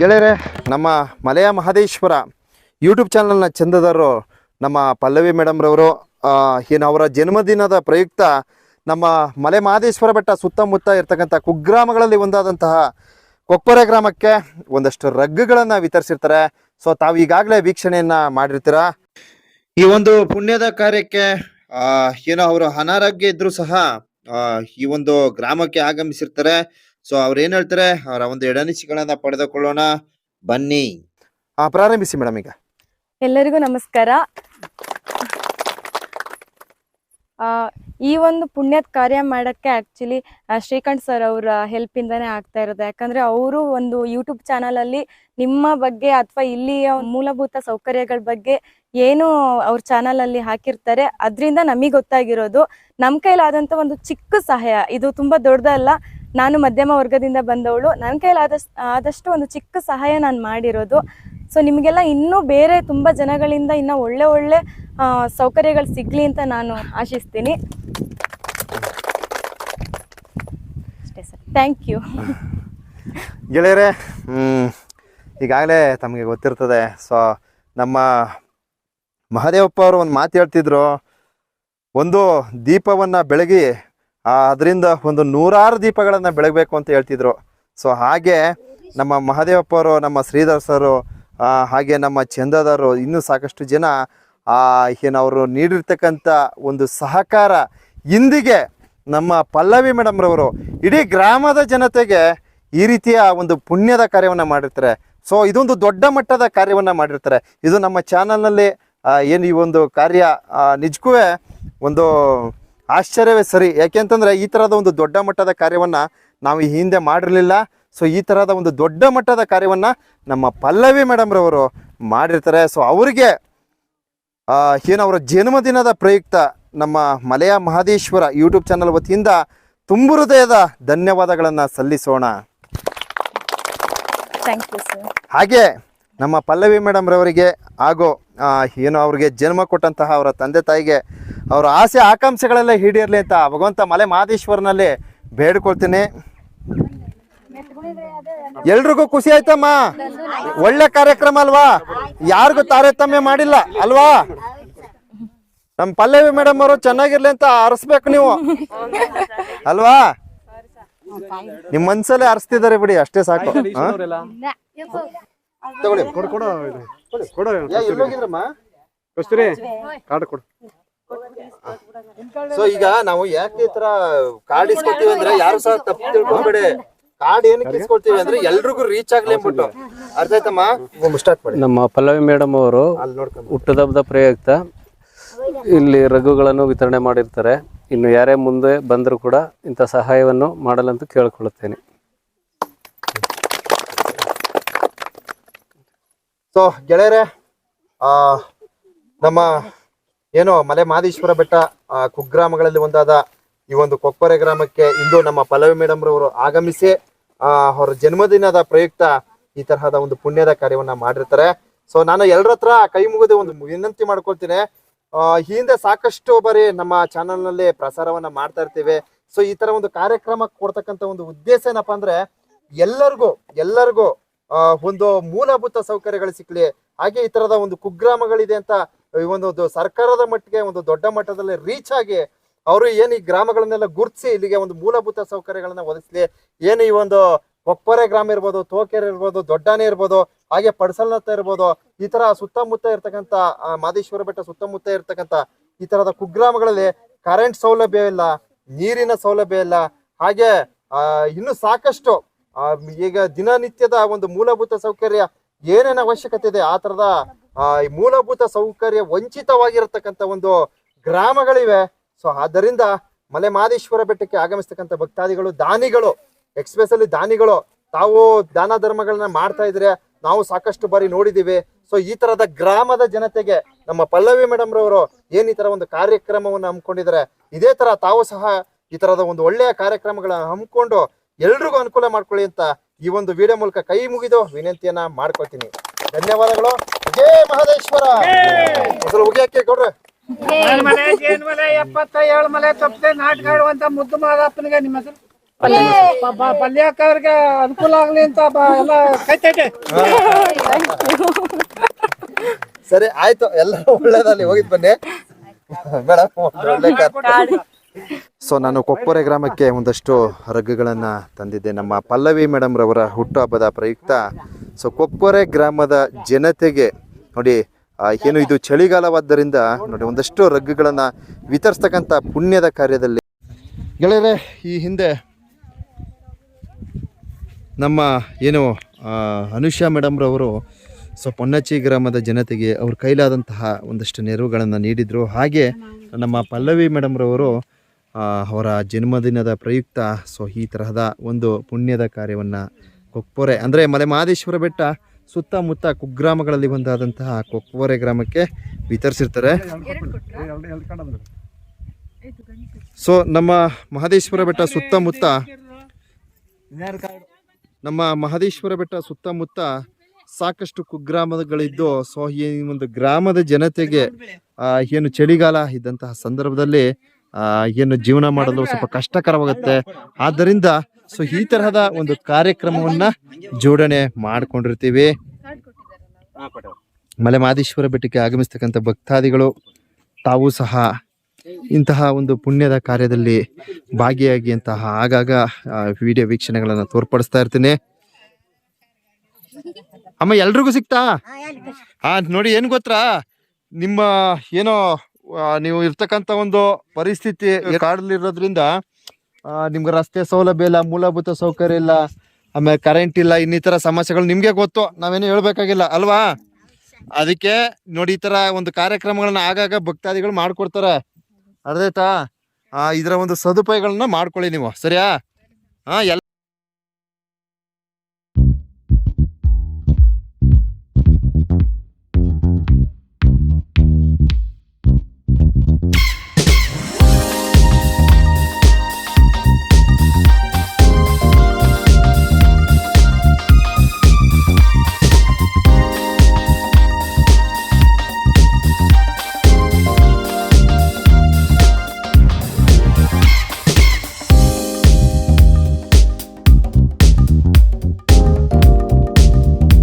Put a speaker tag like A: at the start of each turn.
A: ಗೆಳೆಯರೆ, ನಮ್ಮ ಮಲೆಯ ಮಹದೇಶ್ವರ ಯೂಟ್ಯೂಬ್ ಚಾನಲ್ನ ಚಂದದಾರರು, ನಮ್ಮ ಪಲ್ಲವಿ ಮೇಡಮ್ರವರು ಏನು ಅವರ ಜನ್ಮದಿನದ ಪ್ರಯುಕ್ತ ನಮ್ಮ ಮಲೆ ಮಹದೇಶ್ವರ ಬೆಟ್ಟ ಸುತ್ತಮುತ್ತ ಇರ್ತಕ್ಕಂಥ ಕುಗ್ರಾಮಗಳಲ್ಲಿ ಒಂದಾದಂತಹ ಕೊಪ್ಪರೆ ಗ್ರಾಮಕ್ಕೆ ಒಂದಷ್ಟು ರಗ್ಗುಗಳನ್ನು ವಿತರಿಸಿರ್ತಾರೆ. ಸೊ ತಾವು ಈಗಾಗಲೇ ವೀಕ್ಷಣೆಯನ್ನ ಮಾಡಿರ್ತೀರ? ಈ ಒಂದು ಪುಣ್ಯದ ಕಾರ್ಯಕ್ಕೆ ಏನೋ ಅವರು ಅನಾರೋಗ್ಯ ಇದ್ರು ಸಹ ಈ ಒಂದು ಗ್ರಾಮಕ್ಕೆ ಆಗಮಿಸಿರ್ತಾರೆ. ಸೊ ಅವ್ರ ಏನ್ ಹೇಳ್ತಾರೆ? ಅವರ ಒಂದು ಎಡನಿಸಿಗಳನ್ನ ಪಡೆದುಕೊಳ್ಳೋಣ. ಬನ್ನಿ. ಆ, ಪ್ರಾರಂಭಿಸಿ ಮೇಡಮ್ ಈಗ.
B: ಎಲ್ಲರಿಗೂ ನಮಸ್ಕಾರ. ಆ, ಈ ಒಂದು ಪುಣ್ಯದ ಕಾರ್ಯ ಮಾಡೋಕ್ಕೆ ಆ್ಯಕ್ಚುಲಿ ಶ್ರೀಕಂಠ ಸರ್ ಅವರ ಹೆಲ್ಪ್ ಇಂದಾನೆ ಆಗ್ತಾ ಇರೋದು. ಯಾಕಂದ್ರೆ ಅವರು ಒಂದು ಯೂಟ್ಯೂಬ್ ಚಾನಲಲ್ಲಿ ನಿಮ್ಮ ಬಗ್ಗೆ ಅಥವಾ ಇಲ್ಲಿಯ ಮೂಲಭೂತ ಸೌಕರ್ಯಗಳ ಬಗ್ಗೆ ಏನು ಅವ್ರ ಚಾನಲಲ್ಲಿ ಹಾಕಿರ್ತಾರೆ. ಅದರಿಂದ ನಮಗೆ ಗೊತ್ತಾಗಿರೋದು. ನಮ್ಮ ಕೈಲಾದಂಥ ಒಂದು ಚಿಕ್ಕ ಸಹಾಯ. ಇದು ತುಂಬಾ ದೊಡ್ಡದಲ್ಲ. ನಾನು ಮಧ್ಯಮ ವರ್ಗದಿಂದ ಬಂದವಳು. ನನ್ನ ಕೈಲಾದಷ್ಟು ಆದಷ್ಟು ಒಂದು ಚಿಕ್ಕ ಸಹಾಯ ನಾನು ಮಾಡಿರೋದು. ಸೊ ನಿಮಗೆಲ್ಲ ಇನ್ನೂ ಬೇರೆ ತುಂಬ ಜನಗಳಿಂದ ಇನ್ನೂ ಒಳ್ಳೆ ಒಳ್ಳೆ ಸೌಕರ್ಯಗಳು ಸಿಗಲಿ ಅಂತ ನಾನು ಆಶಿಸ್ತೀನಿ. ಅಷ್ಟೇ ಸರ್. ಥ್ಯಾಂಕ್ ಯು
A: ಗೆಳೆಯರೇ ಈಗಾಗಲೇ ತಮಗೆ ಗೊತ್ತಿರ್ತದೆ. ಸೊ ನಮ್ಮ ಮಹದೇವಪ್ಪ ಅವರು ಒಂದು ಮಾತು ಹೇಳ್ತಿದ್ರು. ಒಂದು ದೀಪವನ್ನು ಬೆಳಗಿ ಅದರಿಂದ ಒಂದು ನೂರಾರು ದೀಪಗಳನ್ನು ಬೆಳಗಬೇಕು ಅಂತ ಹೇಳ್ತಿದ್ರು. ಸೊ ಹಾಗೆ ನಮ್ಮ ಮಹದೇವಪ್ಪರು, ನಮ್ಮ ಶ್ರೀಧರ್ ಸರು ಹಾಗೆ ನಮ್ಮ ಚಂದದರು ಇನ್ನೂ ಸಾಕಷ್ಟು ಜನ, ಆ, ಏನು ಅವರು ನೀಡಿರ್ತಕ್ಕಂಥ ಒಂದು ಸಹಕಾರ ಇಂದಿಗೆ ನಮ್ಮ ಪಲ್ಲವಿ ಮೇಡಮ್ರವರು ಇಡೀ ಗ್ರಾಮದ ಜನತೆಗೆ ಈ ರೀತಿಯ ಒಂದು ಪುಣ್ಯದ ಕಾರ್ಯವನ್ನು ಮಾಡಿರ್ತಾರೆ. ಸೊ ಇದೊಂದು ದೊಡ್ಡ ಮಟ್ಟದ ಕಾರ್ಯವನ್ನು ಮಾಡಿರ್ತಾರೆ. ಇದು ನಮ್ಮ ಚಾನಲ್ನಲ್ಲಿ ಏನು ಈ ಒಂದು ಕಾರ್ಯ ನಿಜಕ್ಕೂ ಒಂದು ಆಶ್ಚರ್ಯವೇ ಸರಿ. ಯಾಕೆಂತಂದ್ರೆ ಈ ಥರದ ಒಂದು ದೊಡ್ಡ ಮಟ್ಟದ ಕಾರ್ಯವನ್ನು ನಾವು ಈ ಹಿಂದೆ ಮಾಡಿರಲಿಲ್ಲ. ಸೊ ಈ ಥರದ ಒಂದು ದೊಡ್ಡ ಮಟ್ಟದ ಕಾರ್ಯವನ್ನು ನಮ್ಮ ಪಲ್ಲವಿ ಮೇಡಮ್ರವರು ಮಾಡಿರ್ತಾರೆ. ಸೊ ಅವರಿಗೆ ಏನು ಅವರ ಜನ್ಮದಿನದ ಪ್ರಯುಕ್ತ ನಮ್ಮ ಮಲೆಯ ಮಹದೇಶ್ವರ ಯೂಟ್ಯೂಬ್ ಚಾನಲ್ ವತಿಯಿಂದ ತುಂಬು ಹೃದಯದ ಧನ್ಯವಾದಗಳನ್ನು ಸಲ್ಲಿಸೋಣ. ಹಾಗೆ ನಮ್ಮ ಪಲ್ಲವಿ ಮೇಡಮ್ ರವರಿಗೆ ಹಾಗೂ ಏನು ಅವ್ರಿಗೆ ಜನ್ಮ ಕೊಟ್ಟಂತಹ ಅವರ ತಂದೆ ತಾಯಿಗೆ ಅವರ ಆಸೆ ಆಕಾಂಕ್ಷೆಗಳೆಲ್ಲ ಈಡೇರಲಿ ಅಂತ ಭಗವಂತ ಮಲೆ ಮಹದೇಶ್ವರನಲ್ಲಿ ಬೇಡ್ಕೊಳ್ತೀನಿ. ಎಲ್ರಿಗೂ ಖುಷಿ ಆಯ್ತಮ್ಮ. ಒಳ್ಳೆ ಕಾರ್ಯಕ್ರಮ ಅಲ್ವಾ? ಯಾರಿಗೂ ತಾರತಮ್ಯ ಮಾಡಿಲ್ಲ ಅಲ್ವಾ? ನಮ್ಮ ಪಲ್ಲವಿ ಮೇಡಮ್ ಅವರು ಚೆನ್ನಾಗಿರ್ಲಿ ಅಂತ ಅರಸ್ಬೇಕು ನೀವು. ಅಲ್ವಾ? ನಿಮ್ ಮನ್ಸಲ್ಲೇ ಅರಸ್ತಿದ್ದಾರೆ ಬಿಡಿ ಅಷ್ಟೇ ಸಾಕು? ತಗೊಳ್ಳಿ
C: ಕೊಡು
A: ಎಲ್ಲೋಗಿದ್ರಮ್ಮ
C: ಕಸ್ತೂರಿ ಕಾರ್ಡ್ ಕೊಡು.
A: ಸೊ ಈಗ ನಾವು ಯಾಕೆ ಈ ತರ ಕಾರ್ಡ್ ಇಸ್ಕೊಳ್ತೀವಿ ಅಂದ್ರೆ ಯಾರು ಸಹ ತಪ್ಪು ತಿಳ್ಕೊಬೇಡಿ. ಕಾರ್ಡ್ ಏನಕ್ಕೆ ಇಸ್ಕೊಳ್ತೀವಿ ಅಂದ್ರೆ ಎಲ್ರಿಗೂ ರೀಚ್ ಆಗ್ಲಿ ಅಂದ್ಬಿಟ್ಟು ಅರ್ಥ ಆಯ್ತಮ್ಮ? ಸ್ಟಾರ್ಟ್ ಮಾಡಿ.
D: ನಮ್ಮ ಪಲ್ಲವಿ ಮೇಡಮ್ ಅವರು
A: ಅಲ್ಲಿ ನೋಡ್ಕೊಂಡು.
D: ಹುಟ್ಟುಹಬ್ಬದ ಪ್ರಯುಕ್ತ. ಇಲ್ಲಿ ರಘುಗಳನ್ನು ವಿತರಣೆ ಮಾಡಿರ್ತಾರೆ. ಇನ್ನು ಯಾರೇ ಮುಂದೆ ಬಂದರೂ ಕೂಡ ಇಂಥ ಸಹಾಯವನ್ನು ಮಾಡಲಂತ ಕೇಳಿಕೊಳ್ಳುತ್ತೇನೆ.
A: ಸೊ ಗೆಳೆಯರೆ ನಮ್ಮ ಏನು ಮಲೆ ಮಾದೇಶ್ವರ ಬೆಟ್ಟ ಕುಗ್ರಾಮಗಳಲ್ಲಿ ಒಂದಾದ ಈ ಒಂದು ಕೊಪ್ಪರೆ ಗ್ರಾಮಕ್ಕೆ ಇಂದು ನಮ್ಮ ಪಲ್ಲವಿ ಮೇಡಮ್ ರವರು ಆಗಮಿಸಿ ಅವರ ಜನ್ಮದಿನದ ಪ್ರಯುಕ್ತ ಈ ತರಹದ ಒಂದು ಪುಣ್ಯದ ಕಾರ್ಯವನ್ನ ಮಾಡಿರ್ತಾರೆ. ಸೊ ನಾನು ಎಲ್ಲರ ಹತ್ರ ಕೈ ಮುಗಿದು ಒಂದು ವಿನಂತಿ ಮಾಡ್ಕೊಳ್ತೀನಿ. ಈ ಹಿಂದೆ ಸಾಕಷ್ಟು ಬಾರಿ ನಮ್ಮ ಚಾನೆಲ್ನಲ್ಲಿ ಪ್ರಸಾರವನ್ನ ಮಾಡ್ತಾ ಇರ್ತೀವಿ. ಸೊ ಈ ತರ ಒಂದು ಕಾರ್ಯಕ್ರಮ ಕೊಡ್ತಕ್ಕಂಥ ಒಂದು ಉದ್ದೇಶ ಏನಪ್ಪಾ ಅಂದ್ರೆ, ಎಲ್ಲರಿಗೂ ಎಲ್ಲರಿಗೂ ಒಂದು ಮೂಲಭೂತ ಸೌಕರ್ಯಗಳು ಸಿಕ್ಕಲಿ ಹಾಗೆ ಈ ತರದ ಒಂದು ಕುಗ್ರಾಮಗಳಿದೆ ಅಂತ ಈ ಒಂದು ಸರ್ಕಾರದ ಮಟ್ಟಿಗೆ ಒಂದು ದೊಡ್ಡ ಮಟ್ಟದಲ್ಲಿ ರೀಚ್ ಆಗಿ ಅವರು ಏನು ಈ ಗ್ರಾಮಗಳನ್ನೆಲ್ಲ ಗುರುತಿಸಿ ಇಲ್ಲಿಗೆ ಒಂದು ಮೂಲಭೂತ ಸೌಕರ್ಯಗಳನ್ನ ಒದಗಿಸಲಿ. ಏನು ಈ ಒಂದು ಕೊಪ್ಪರೆ ಗ್ರಾಮ ಇರ್ಬೋದು, ತೋಕೆರೆ ಇರ್ಬೋದು, ದೊಡ್ಡಾನೆ ಇರ್ಬೋದು, ಹಾಗೆ ಪಡಸಲ್ನತ್ತ ಇರ್ಬೋದು, ಈ ತರ ಸುತ್ತಮುತ್ತ ಇರ್ತಕ್ಕಂಥ ಮಾದೇಶ್ವರ ಬೆಟ್ಟ ಸುತ್ತಮುತ್ತ ಇರ್ತಕ್ಕಂಥ ಈ ತರದ ಕುಗ್ರಾಮಗಳಲ್ಲಿ ಕರೆಂಟ್ ಸೌಲಭ್ಯ ಇಲ್ಲ, ನೀರಿನ ಸೌಲಭ್ಯ ಇಲ್ಲ. ಹಾಗೆ ಇನ್ನು ಸಾಕಷ್ಟು ಈಗ ದಿನನಿತ್ಯದ ಒಂದು ಮೂಲಭೂತ ಸೌಕರ್ಯ ಏನೇನು ಅವಶ್ಯಕತೆ ಇದೆ? ಆ ತರದ ಮೂಲಭೂತ ಸೌಕರ್ಯ ವಂಚಿತವಾಗಿರತಕ್ಕಂಥ ಒಂದು ಗ್ರಾಮಗಳಿವೆ. ಸೊ, ಆದ್ದರಿಂದ ಮಲೆ ಮಾದೇಶ್ವರ ಬೆಟ್ಟಕ್ಕೆ ಆಗಮಿಸ್ತಕ್ಕಂಥ ಭಕ್ತಾದಿಗಳು, ದಾನಿಗಳು ಎಕ್ಸ್ಪ್ರೆಸಲ್ಲಿ ದಾನಿಗಳು, ತಾವು ದಾನ ಧರ್ಮಗಳನ್ನ ಮಾಡ್ತಾ ಇದ್ರೆ ನಾವು ಸಾಕಷ್ಟು ಬಾರಿ ನೋಡಿದೀವಿ. ಸೊ, ಈ ತರದ ಗ್ರಾಮದ ಜನತೆಗೆ ನಮ್ಮ ಪಲ್ಲವಿ ಮೇಡಮ್ ರವರು ಏನ್ ಈ ತರ ಒಂದು ಕಾರ್ಯಕ್ರಮವನ್ನು ಹಮ್ಮಿಕೊಂಡಿದ್ದಾರೆ, ಇದೇ ತರ ತಾವು ಸಹ ಈ ತರದ ಒಂದು ಒಳ್ಳೆಯ ಕಾರ್ಯಕ್ರಮಗಳನ್ನ ಹಮ್ಮಿಕೊಂಡು ಎಲ್ರಿಗೂ ಅನುಕೂಲ ಮಾಡ್ಕೊಳ್ಳಿ ಅಂತ ಈ ಒಂದು ವಿಡಿಯೋ ಮೂಲಕ ಕೈ ಮುಗಿದು ವಿನಂತಿಯನ್ನ ಮಾಡ್ಕೊತೀನಿ ಧನ್ಯವಾದಗಳು. ಜೈ ಮಹದೇಶ್ವರ. ಮೊದಲು ಉಗಿಯಕ್ಕೆ ಕೊಡ್ರಿ.
E: ಮಲೆ ಜೇನ್ ಮಲೆ ಎಪ್ಪತ್ತ ಏಳು ಮಲೆ ತಪ್ಪದೆ ನಾಟಕ ಆಡುವಂತ ಮುದ್ದು ಮಾದಪ್ಪನಿಗೆ ನಿಮ್ಮ ಹೆಸರು?
C: ಪಲ್ಯಕ್ಕವ್ರಿಗೆ ಅನುಕೂಲ ಆಗ್ಲಿ ಅಂತ ಬ- ಎಲ್ಲ ಕೈತೈತೆ
A: ಸರಿ ಆಯ್ತು. ಎಲ್ಲ ಒಳ್ಳೇದಲ್ಲಿ ಹೋಗಿದ್ ಬನ್ನಿ. ಮೇಡಮ್ ಒಳ್ಳೆ ಸೊ ನಾನು ಕೊಪ್ಪರೆ ಗ್ರಾಮಕ್ಕೆ ಒಂದಷ್ಟು ರಗ್ಗಗಳನ್ನು ತಂದಿದ್ದೆ. ನಮ್ಮ ಪಲ್ಲವಿ ಮೇಡಮ್ ರವರ ಹುಟ್ಟುಹಬ್ಬದ ಪ್ರಯುಕ್ತ. ಸೊ ಕೊಪ್ಪರೆ ಗ್ರಾಮದ ಜನತೆಗೆ ನೋಡಿ ಏನು ಇದು ಚಳಿಗಾಲವಾದ್ದರಿಂದ ನೋಡಿ, ಒಂದಷ್ಟು ರಗ್ಗಗಳನ್ನು ವಿತರಿಸ್ತಕ್ಕಂಥ ಪುಣ್ಯದ ಕಾರ್ಯದಲ್ಲಿ. ಗೆಳೆಯರೆ, ಈ ಹಿಂದೆ ನಮ್ಮ ಏನು ಅನುಷಾ ಮೇಡಮ್ರವರು ಸೊ ಪೊನ್ನಚ್ಚಿ ಗ್ರಾಮದ ಜನತೆಗೆ ಅವ್ರ ಕೈಲಾದಂತಹ ಒಂದಷ್ಟು ನೆರವುಗಳನ್ನು ನೀಡಿದರು. ಹಾಗೆ ನಮ್ಮ ಪಲ್ಲವಿ ಮೇಡಮ್ರವರು ಅವರ ಜನ್ಮದಿನದ ಪ್ರಯುಕ್ತ ಸೊ ಈ ತರಹದ ಒಂದು ಪುಣ್ಯದ ಕಾರ್ಯವನ್ನು ಕೊಕ್ಪೊರೆ, ಅಂದರೆ ಮಲೆ ಮಹದೇಶ್ವರ ಬೆಟ್ಟ ಸುತ್ತಮುತ್ತ ಕುಗ್ರಾಮಗಳಲ್ಲಿ ಒಂದಾದಂತಹ ಕೊಕ್ಪೊರೆ ಗ್ರಾಮಕ್ಕೆ ವಿತರಿಸಿರ್ತಾರೆ. ಸೊ ನಮ್ಮ ಮಹದೇಶ್ವರ ಬೆಟ್ಟ ಸುತ್ತಮುತ್ತ ನಮ್ಮ ಮಹದೇಶ್ವರ ಬೆಟ್ಟ ಸುತ್ತಮುತ್ತ ಸಾಕಷ್ಟು ಕುಗ್ರಾಮಗಳಿದ್ದು, ಸೊ ಈ ಒಂದು ಗ್ರಾಮದ ಜನತೆಗೆ ಏನು ಚಳಿಗಾಲ ಇದ್ದಂತಹ ಸಂದರ್ಭದಲ್ಲಿ ಏನು ಜೀವನ ಮಾಡಲು ಸ್ವಲ್ಪ ಕಷ್ಟಕರವಾಗುತ್ತೆ. ಆದ್ದರಿಂದ ಸೊ ಈ ತರಹದ ಒಂದು ಕಾರ್ಯಕ್ರಮವನ್ನ ಜೋಡಣೆ ಮಾಡ್ಕೊಂಡಿರ್ತೀವಿ. ಮಲೆ ಮಾದೇಶ್ವರ ಬೆಟ್ಟಕ್ಕೆ ಆಗಮಿಸ್ತಕ್ಕಂಥ ಭಕ್ತಾದಿಗಳು ತಾವು ಸಹ ಇಂತಹ ಒಂದು ಪುಣ್ಯದ ಕಾರ್ಯದಲ್ಲಿ ಭಾಗಿಯಾಗಿ ಅಂತಹ ಆಗಾಗ ವಿಡಿಯೋ ವೀಕ್ಷಣೆಗಳನ್ನು ತೋರ್ಪಡಿಸ್ತಾ ಇರ್ತೀನಿ. ಅಮ್ಮ ಎಲ್ರಿಗೂ ಸಿಗ್ತಾ? ಹಾ ನೋಡಿ ಏನ್ ಗೊತ್ತಾ? ನಿಮ್ಮ ಏನೋ ನೀವು ಇರ್ತಕ್ಕಂತ ಒಂದು ಪರಿಸ್ಥಿತಿ ಕಾಡಲಿರೋದ್ರಿಂದ ಇರೋದ್ರಿಂದ ನಿಮ್ಗೆ ರಸ್ತೆ ಸೌಲಭ್ಯ ಇಲ್ಲ ಮೂಲಭೂತ ಸೌಕರ್ಯ ಇಲ್ಲ ಆಮೇಲೆ ಕರೆಂಟ್ ಇಲ್ಲ ಇನ್ನಿತರ ಸಮಸ್ಯೆಗಳು ನಿಮ್ಗೆ ಗೊತ್ತು. ನಾವೇನು ಹೇಳ್ಬೇಕಾಗಿಲ್ಲ ಅಲ್ವಾ? ಅದಕ್ಕೆ ನೋಡಿ ಈ ತರ ಒಂದು ಕಾರ್ಯಕ್ರಮಗಳನ್ನ ಆಗಾಗ ಭಕ್ತಾದಿಗಳು ಮಾಡ್ಕೊಡ್ತಾರೆ. ಅರ್ಧೈತಾ ಇದರ ಒಂದು ಸದುಪಾಯಗಳನ್ನ ಮಾಡ್ಕೊಳ್ಳಿ ನೀವು ಸರಿಯಾ? ಹಾ ಎಲ್ಲ